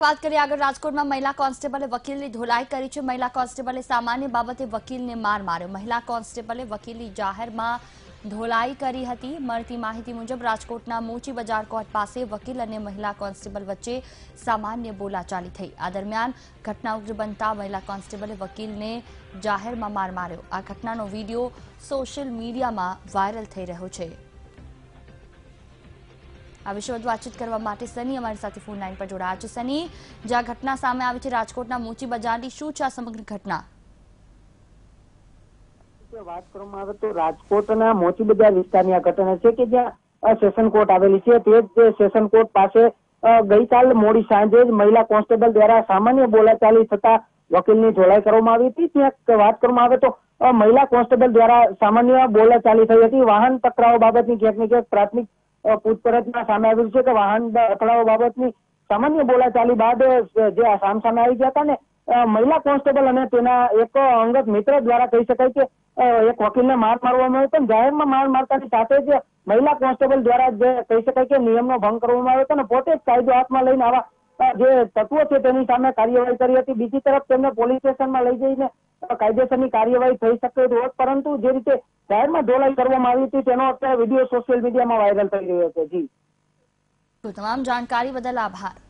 વાત કરીએ આગળ રાજકોટમાં મહિલા કોન્સ્ટેબલે વકીલની ધોલાઈ કરી છે. મહિલા કોન્સ્ટેબલે સામાન્ય બાબતે વકીલને માર માર્યો. મહિલા કોન્સ્ટેબલે વકીલની જાહેરમાં ધોલાઈ કરી હતી. મળતી માહિતી મુજબ રાજકોટના મોચી બજાર કોર્ટ પાસે વકીલ અને મહિલા કોન્સ્ટેબલ વચ્ચે સામાન્ય બોલાચાલી થઈ. આ દરમિયાન ઘટના ઉગ્ર બનતા મહિલા કોન્સ્ટેબલે વકીલને જાહેરમાં માર માર્યો. આ ઘટનાનો વીડિયો સોશિયલ મીડિયામાં વાયરલ થઈ રહ્યો છે. આ વિશે વધુ વાતચીત કરવા માટે સની અમારી સાથે ફોન લાઈન પર જોડાયા છે. સની જ્યાં ઘટના સામે આવી છે રાજકોટના મોચી બજારની, શું છે આ સમગ્ર ઘટના? વાત કરવામાં આવે તો રાજકોટના મોચી બજાર વિસ્તારની આ ઘટના છે કે જ્યાં સેશન કોર્ટ આવેલી છે. તે જ સેશન કોર્ટ પાસે ગઈકાલ મોડી સાંજે જ મહિલા કોન્સ્ટેબલ દ્વારા સામાન્ય બોલાચાલી થતા વકીલની જોડાઈ કરવામાં આવી હતી. ત્યાં વાત કરવામાં આવે તો મહિલા કોન્સ્ટેબલ દ્વારા સામાન્ય બોલાચાલી થઈ હતી. વાહન ટકરાવ બાબતની ક્યાંક ને ક્યાંક પ્રાથમિક પૂછપરછમાં સામે આવ્યું છે કે વાહન અથડાવ બાબતની સામાન્ય બોલાચાલી બાદ જે સામ સામસામે આવી ગયા હતા ને મહિલા કોન્સ્ટેબલ અને તેના એક અંગત મિત્ર દ્વારા કહી શકાય કે એક વકીલને માર મારવામાં આવ્યો હતો જાહેરમાં માર મારતાની સાથે જ મહિલા કોન્સ્ટેબલ દ્વારા જે કહી શકાય કે નિયમનો ભંગ કરવામાં આવ્યો હતો અને પોતે જ કાયદો હાથમાં લઈને આવા જે તત્વો છે તેની સામે કાર્યવાહી કરી હતી. બીજી તરફ તેમને પોલીસ સ્ટેશનમાં લઈ જઈને કાયદેસરની કાર્યવાહી થઈ શકે હોત પરંતુ જે રીતે જાહેરમાં ઢોલાઈ કરવામાં આવી હતી, તેનો અત્યારે વીડિયો સોશિયલ મીડિયામાં વાયરલ થઈ રહ્યો છે. જી. તમામ જાણકારી બદલ આભાર.